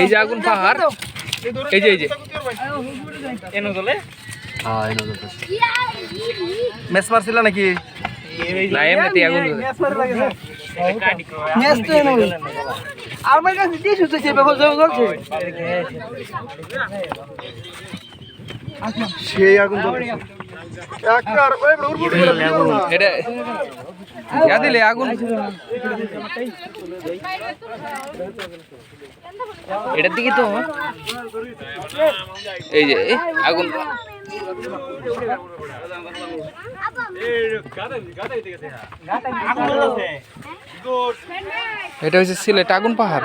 এই যে আগুন পাহাড় এই যে এই যে। এনো চলে মেস মারছিল নাকি? না এমনিতে আগুন আমার কাছে দিয়ে সুচেছে চলছে সেই আগুন। এটা ইয়া দিলে আগুন এটার দিকে তো এই যে আগুন এটা হচ্ছে সিলেট আগুন পাহাড়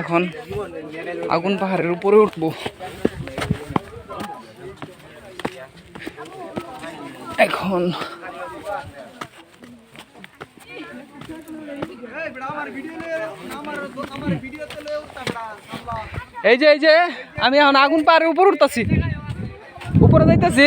এখন আগুন পাহাড়ের উপরে উঠবো। এখন এই যে এই যে, আমি এখন আগুন পাহাড়ের উপর উঠতেছি। উপরে যাইতেছি।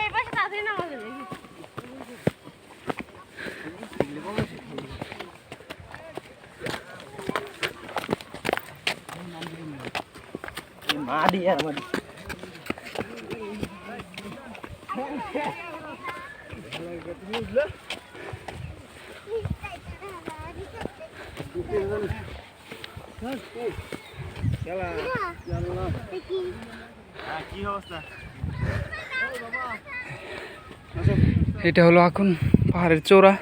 এটা হলো এখন পাহাড়ের চূড়া।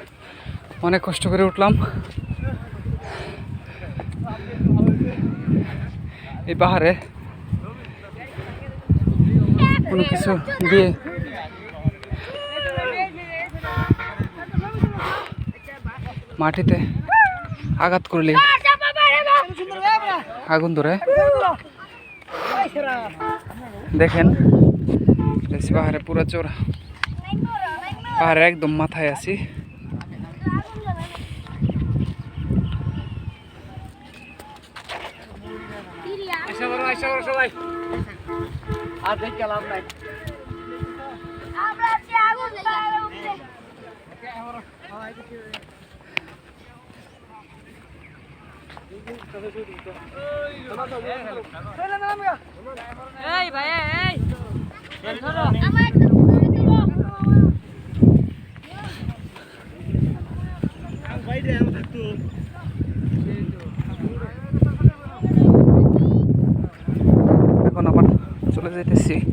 অনেক কষ্ট করে উঠলাম। এই পাহাড়ে কোনো কিছু দিয়ে মাটিতে আঘাত করলে আগুন ধরে। দেখেন পাহাড়ে পুরো চোরা। পাহাড়ের একদম মাথায় আছি। আমরা আছি আগুন পাহাড়ে উঠতে এই ভাই এই। Let's see.